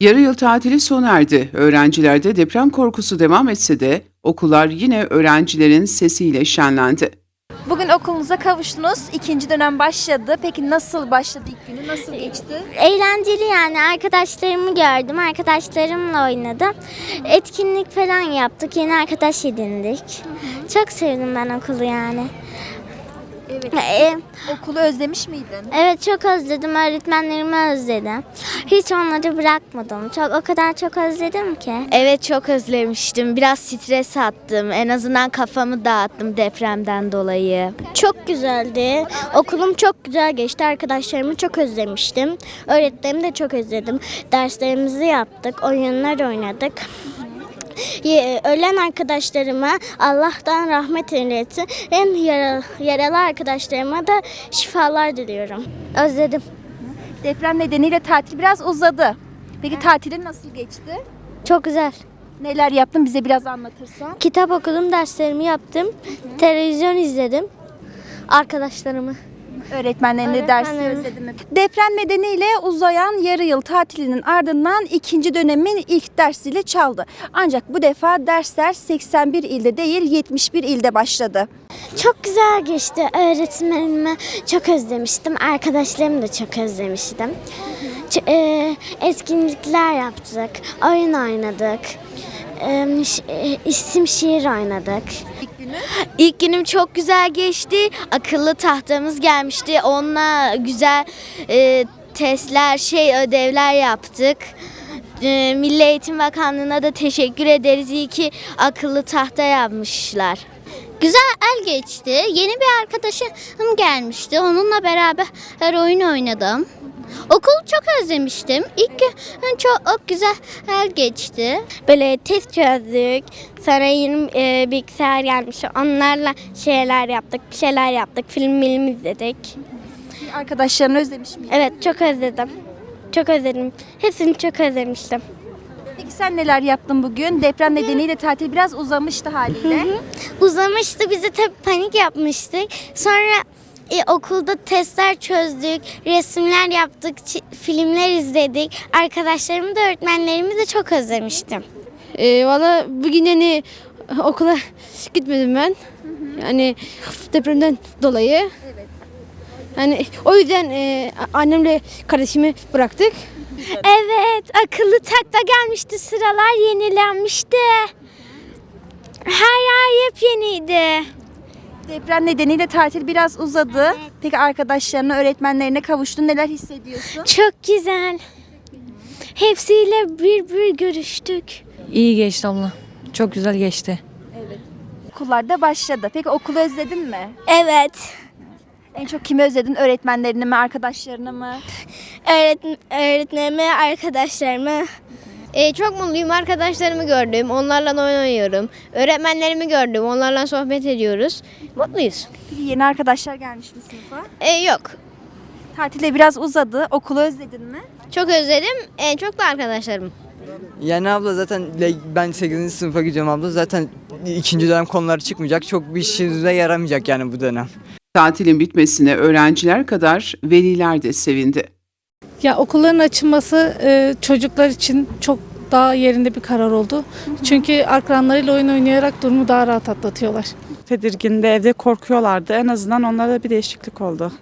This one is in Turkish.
Yarı yıl tatili sona erdi. Öğrencilerde deprem korkusu devam etse de okullar yine öğrencilerin sesiyle şenlendi. Bugün okulunuza kavuştunuz. İkinci dönem başladı. Peki nasıl başladı ilk günü? Nasıl geçti? Eğlenceli yani arkadaşlarımı gördüm, arkadaşlarımla oynadım. Etkinlik falan yaptık, yeni arkadaş edindik. Çok sevdim ben okulu yani. Evet. Ee, Okulu özlemiş miydin? evet çok özledim, öğretmenlerimi özledim. Hiç onları bırakmadım. Çok o kadar çok özledim ki. Evet çok özlemiştim. Biraz stres attım. En azından kafamı dağıttım depremden dolayı. Çok güzeldi. Okulum çok güzel geçti. Arkadaşlarımı çok özlemiştim. Öğretmenimi de çok özledim. Derslerimizi yaptık, oyunlar oynadık. Ye- Ölen arkadaşlarıma Allah'tan rahmet eylesin. En yara- yaralı arkadaşlarıma da şifalar diliyorum. Özledim. Deprem nedeniyle tatil biraz uzadı. Peki tatilin nasıl geçti? Çok güzel. Neler yaptın bize biraz anlatırsan. Kitap okudum, derslerimi yaptım. Televizyon izledim. Arkadaşlarımı. Öğretmenlerine dersi Öğretmenlerimi. özledin mi? Deprem nedeniyle uzayan yarı yıl tatilinin ardından ikinci dönemin ilk dersiyle çaldı. Ancak bu defa dersler 81 ilde değil 71 ilde başladı. Çok güzel geçti. Öğretmenimi çok özlemiştim. Arkadaşlarımı da çok özlemiştim. Ç- e, etkinlikler yaptık. Oyun oynadık. E, isim şiir oynadık. İlk günü İlk günüm çok güzel geçti. Akıllı tahtamız gelmişti. Onunla güzel e, testler, şey ödevler yaptık. E, Milli Eğitim Bakanlığı'na da teşekkür ederiz. İyi ki akıllı tahta yapmışlar. Güzel el geçti. Yeni bir arkadaşım gelmişti. Onunla beraber her oyun oynadım. Okulu çok özlemiştim. İlk gün çok güzel el geçti. Böyle test çözdük. Sonra yeni e, bilgisayar gelmiş. Onlarla şeyler yaptık, bir şeyler yaptık. Film film izledik. arkadaşlarını özlemiş miydin? Evet çok özledim. Çok özledim. Hepsini çok özlemiştim. Sen neler yaptın bugün? Deprem nedeniyle tatil biraz uzamıştı haliyle. Uzamıştı bizi tabii panik yapmıştık. Sonra e, okulda testler çözdük, resimler yaptık, filmler izledik. Arkadaşlarımı da öğretmenlerimi de çok özlemiştim. E, Valla bugün yani okula gitmedim ben. Yani depremden dolayı. Yani o yüzden e, annemle kardeşimi bıraktık. Evet, akıllı takta gelmişti, sıralar yenilenmişti. Her yer yepyeniydi. Deprem nedeniyle tatil biraz uzadı. Peki arkadaşlarına, öğretmenlerine kavuştun. Neler hissediyorsun? Çok güzel. Hepsiyle bir bir görüştük. İyi geçti abla. Çok güzel geçti. Okullarda başladı. Peki okulu özledin mi? Evet. En çok kimi özledin? Öğretmenlerini mi, arkadaşlarını mı? Öğret öğretmenimi, arkadaşlarımı. E, çok mutluyum. Arkadaşlarımı gördüm. Onlarla oyun oynuyorum. Öğretmenlerimi gördüm. Onlarla sohbet ediyoruz. Mutluyuz. Peki yeni arkadaşlar gelmiş mi sınıfa? E, yok. Tatil de biraz uzadı. Okulu özledin mi? Çok özledim. En çok da arkadaşlarım. Yani abla zaten ben 8. sınıfa gidiyorum abla. Zaten ikinci dönem konuları çıkmayacak. Çok bir işimize yaramayacak yani bu dönem. Tatilin bitmesine öğrenciler kadar veliler de sevindi. Ya okulların açılması e, çocuklar için çok daha yerinde bir karar oldu. Çünkü akranlarıyla oyun oynayarak durumu daha rahat atlatıyorlar. tedirgin de evde korkuyorlardı. En azından onlarda bir değişiklik oldu.